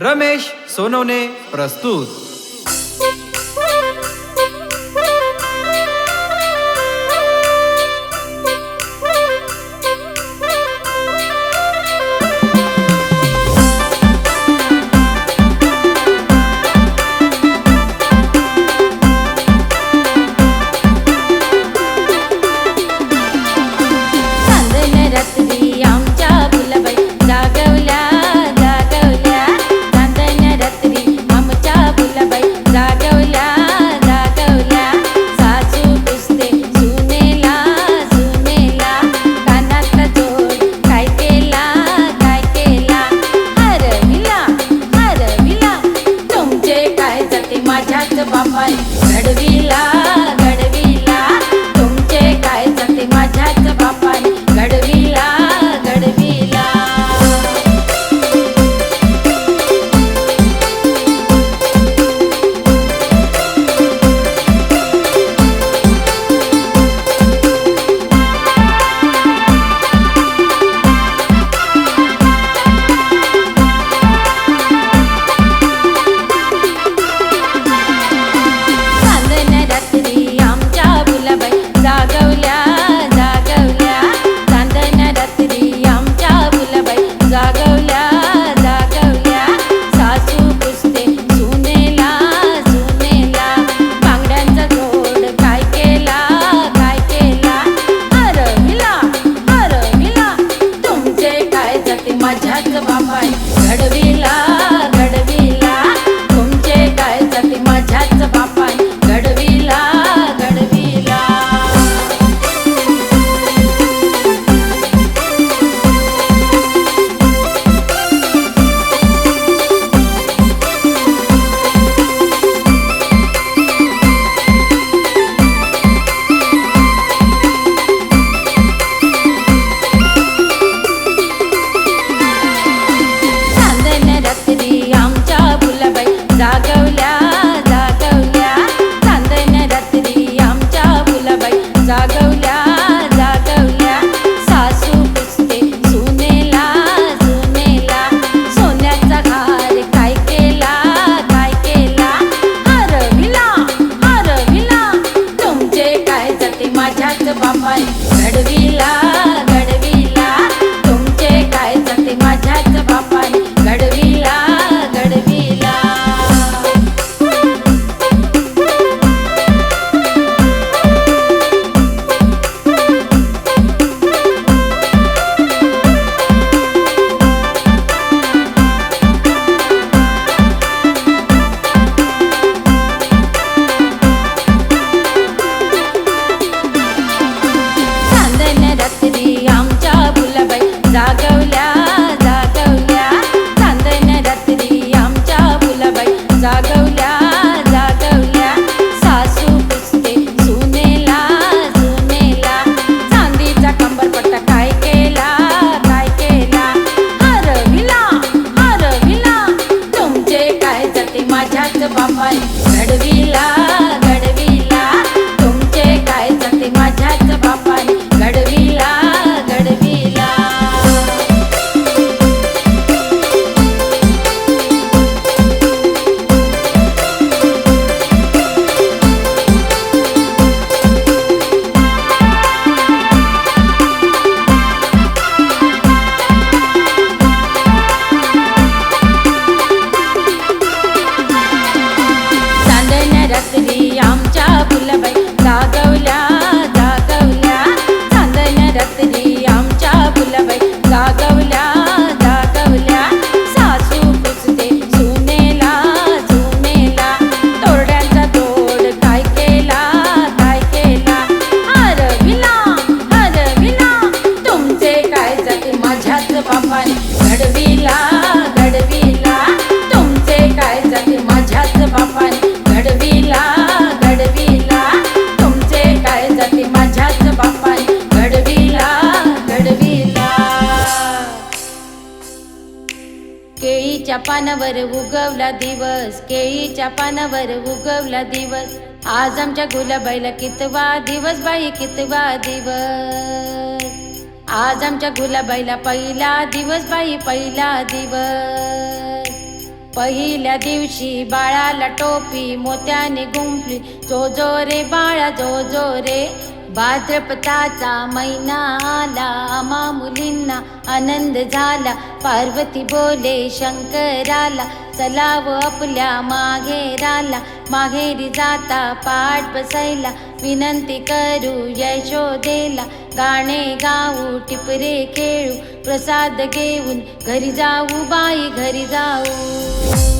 रमेश सोनवणे प्रस्तुत. பாப்பாய் நடுவில்லா I could never पानावर उगवला दिवस केळीच्या पानावर उगवला दिवस. आज आमच्या गुलाबाईला कितवा दिवस बाई कितवा दिवस? आज आमच्या गुलाबाईला पहिला दिवस बाई पहिला दिवस. पहिल्या दिवशी बाळाला टोपी मोत्याने गुंफली. जो जो रे बाळा जो जो रे भाद्रपदाचा महिना आला मुलींना आनंद झाला. पार्वती बोले शंकराला चलाव आपल्या माघेराला. माघेरी जाता पाठ बसायला. विनंती करू यशोदेला. गाणे गाऊ टिपरे खेळू. प्रसाद घेऊन घरी जाऊ बाई घरी जाऊ.